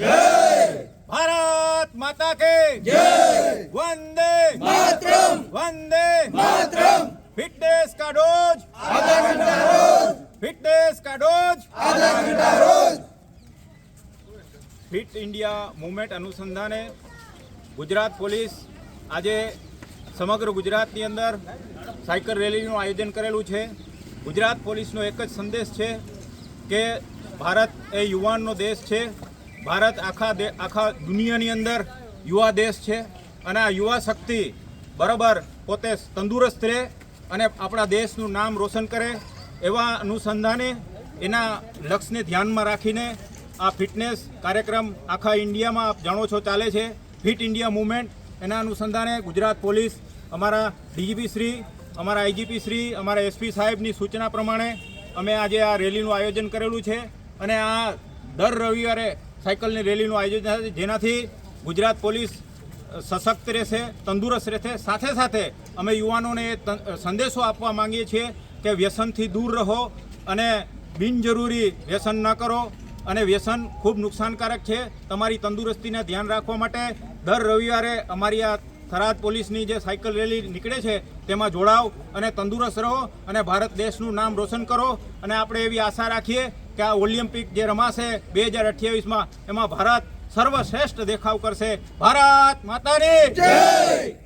જય ભારત માતા કે જય વંદે માતરમ. વંદે માતરમ. ફિટનેસ કા ડોઝ આધા ઘંટા રોજ. ફિટનેસ કા ડોઝ આધા ઘંટા રોજ. ફિટ ઇન્ડિયા મુવમેન્ટ અનુસંધાને ગુજરાત પોલીસ આજે સમગ્ર ગુજરાતની અંદર સાયકલ રેલીનું આયોજન કરેલું છે. ગુજરાત પોલીસનો એક જ સંદેશ છે કે ભારત એ યુવાનનો દેશ છે. ભારત આખા આખા દુનિયાની અંદર યુવા દેશ છે અને આ યુવા શક્તિ બરાબર પોતે તંદુરસ્ત રહે અને આપણા દેશનું નામ રોશન કરે એવા અનુસંધાને એના લક્ષ્યને ધ્યાનમાં રાખીને આ ફિટનેસ કાર્યક્રમ આખા ઇન્ડિયામાં આપ જાણો છો ચાલે છે. ફિટ ઇન્ડિયા મુવમેન્ટ એના અનુસંધાને ગુજરાત પોલીસ, અમારા ડીજીપી શ્રી, અમારા આઈજીપી શ્રી, અમારા એસપી સાહેબની સૂચના પ્રમાણે અમે આજે આ રેલીનું આયોજન કરેલું છે અને આ દર રવિવારે સાયકલની રેલીનું આયોજન થાય છે, જેનાથી ગુજરાત પોલીસ સશક્ત રહેશે, તંદુરસ્ત રહેશે. સાથે સાથે અમે યુવાનોને સંદેશો આપવા માંગીએ છીએ કે વ્યસનથી દૂર રહો અને બિનજરૂરી વ્યસન ન કરો અને વ્યસન ખૂબ નુકસાનકારક છે. તમારી તંદુરસ્તીને ધ્યાન રાખવા માટે દર રવિવારે અમારી આ થરાદ પોલીસની જે સાયકલ રેલી નીકળે છે, તેમાં જોડાવ અને તંદુરસ્ત રહો અને ભારત દેશનું નામ રોશન કરો. અને આપણે એવી આશા રાખીએ કે આ ઓલિમ્પિક જે રમાશે બે હજાર અઠ્યાવીસમાં, એમાં ભારત સર્વશ્રેષ્ઠ દેખાવ કરશે. ભારત માતાની જય!